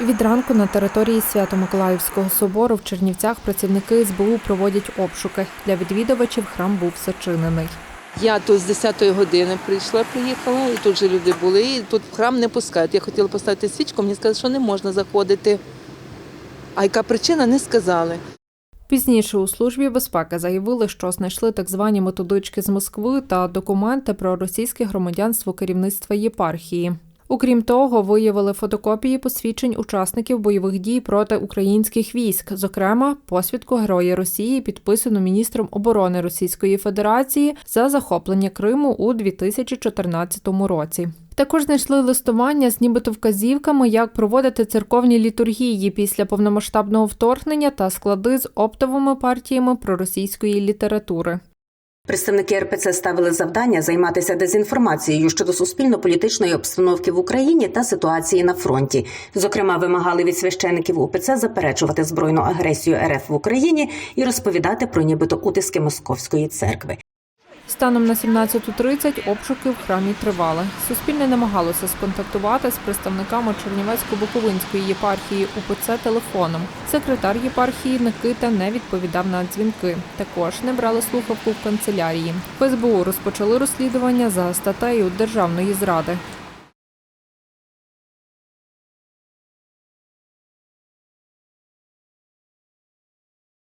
Від ранку на території Свято-Миколаївського собору в Чернівцях працівники СБУ проводять обшуки. Для відвідувачів храм був зачинений. Я тут з 10-ї години прийшла, приїхала, і тут же люди були. І тут храм не пускають. Я хотіла поставити свічку, мені сказали, що не можна заходити. А яка причина, не сказали. Пізніше у службі безпеки заявили, що знайшли так звані методички з Москви та документи про російське громадянство керівництва єпархії. Окрім того, виявили фотокопії посвідчень учасників бойових дій проти українських військ, зокрема, посвідку Героя Росії, підписану міністром оборони Російської Федерації за захоплення Криму у 2014 році. Також знайшли листування з нібито вказівками, як проводити церковні літургії після повномасштабного вторгнення та склади з оптовими партіями проросійської літератури. Представники РПЦ ставили завдання займатися дезінформацією щодо суспільно-політичної обстановки в Україні та ситуації на фронті. Зокрема, вимагали від священиків УПЦ заперечувати збройну агресію РФ в Україні і розповідати про нібито утиски московської церкви. Станом на 17.30 обшуки в храмі тривали. Суспільне намагалося сконтактувати з представниками Чернівецько-Буковинської єпархії УПЦ телефоном. Секретар єпархії Никита не відповідав на дзвінки. Також не брали слухавку в канцелярії. В розпочали розслідування за статтею державної зради.